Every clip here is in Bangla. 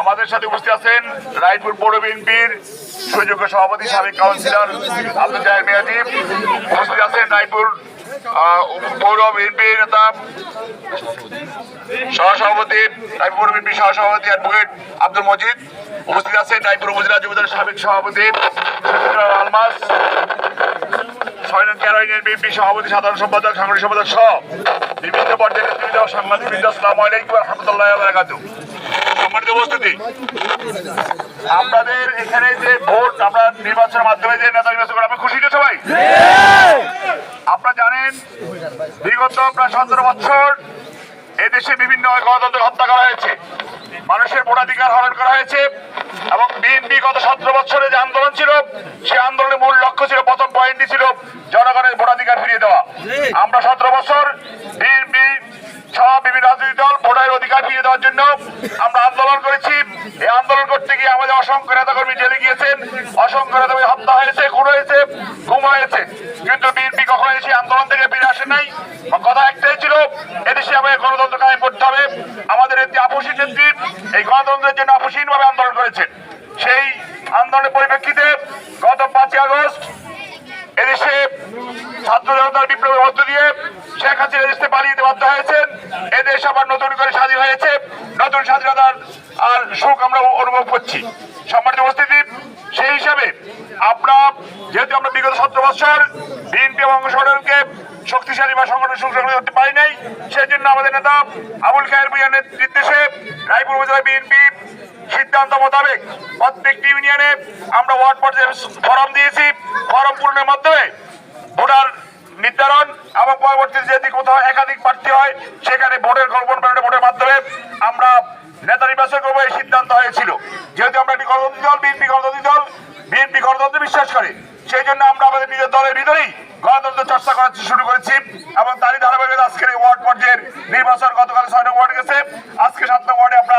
আমাদের সাথে উপস্থিত আছেন রায়পুর পৌর বিএনপির সুযোগ্য সভাপতি, সাবেক কাউন্সিলর আব্দুল জাহের মিয়াজি। উপস্থিত আছেন রায়পুর পৌর বিএনপির নেতা, সহসভাপতি, রায়পুর পৌর বিএনপির সহসভাপতি অ্যাডভোকেট আব্দুল মজিদ। উপস্থিত আছেন রায়পুর উপজেলা যুবদলের সাবেক সভাপতি আলমাস। বিএনপি সভাপতি, সাধারণ সম্পাদক, সাংগঠনিক সম্পাদক সহ বিভিন্ন পর্যায়ের নেতৃবৃন্দ, সাংবাদিকবৃন্দ, আসসালামু আলাইকুম রহমতুল্লাহ আপনাদের এখানে যে ভোট, আমরা নির্বাচনের মাধ্যমে যে নেতা নির্বাচন করে, আপনি খুশি তো সবাই? আপনারা জানেন, বিগত প্রায় সতেরো বছর এদেশে বিভিন্ন গণতন্ত্র হত্যা করা হয়েছে। মানুষের ভোটাধিকার হরণ করা হয়েছে। এবং বিএনপি গত সতেরো বছরে যে আন্দোলন ছিল, সেই আন্দোলনের মূল লক্ষ্য ছিল প্রথম পয়েন্টই ছিল জনগণের ভোটাধিকার ফিরিয়ে দেওয়া। আমরা সতেরো বছর বিএনপি দল ভোটারের অধিকার দেওয়ার জন্য আমরা আন্দোলন করেছি। এই আন্দোলন করতে গিয়ে আমাদের অসংখ্য নেতাকর্মী গিয়েছেন, অসংখ্য হত্যা হয়েছে হয়েছে, গুম হয়েছে। কিন্তু এসে আন্দোলন থেকে আসে নাই। কথা গণতন্ত্র হবে। আমাদের একটি আপসী নেত্রী এই গণতন্ত্রের জন্য আপসীন ভাবে আন্দোলন করেছেন। সেই আন্দোলনের পরিপ্রেক্ষিতে গত পাঁচই আগস্ট এদেশে ছাত্র জনতার বিপ্লবের মধ্য দিয়ে শেখ হাসিনা দেশ পালিয়ে বাধ্য হয়েছেন। এদেশ আবার নতুন করে স্বাধীন হয়েছে। নতুন স্বাধীনতার আর সুখ আমরা অনুভব করছি। সম্মানিত উপস্থিতি, সেই হিসাবে আমরা যেহেতু আমরা বিগত সতেরো বছর বিএনপি এবং সংগঠনকে শক্তিশালী বা সংগঠন সংগঠন করতে পারি নাই সেই জন্য আমাদের নেতা আবুল খায়ের ভুইয়ার নির্দেশে রায়পুর উপজেলা বিএনপি সিদ্ধান্ত মোতাবেক প্রত্যেকটি ইউনিয়নে আমরা ওয়ার্ড পর্যায়ে ফরম দিয়েছি। ফরম পূরণের মাধ্যমে ভোটার নির্ধারণ এবং পরবর্তীতে যদি কোথাও একাধিক প্রার্থী হয়, সেখানে ভোটের ব্যালটে ভোটের মাধ্যমে আমরা নেতা নির্বাচন করব এই সিদ্ধান্ত হয়েছিল। যেহেতু আমরা একটি গণতন্ত্রী দল, বিএনপি গণতন্ত্রী দল, বিএনপি গণতন্ত্রে বিশ্বাস করে। সেই জন্য আমরা আমাদের নিজের দলের ভিতরেই গণতন্ত্র চর্চা করা শুরু করেছি এবং তারই ধারাবাহিকতা আজকের এই ওয়ার্ড পর্যায়ের নির্বাচন গতকাল ছয় নং ওয়ার্ড গেছে। আজকে সাত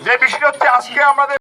যে বিষয়টা হচ্ছে আজকে আমাদের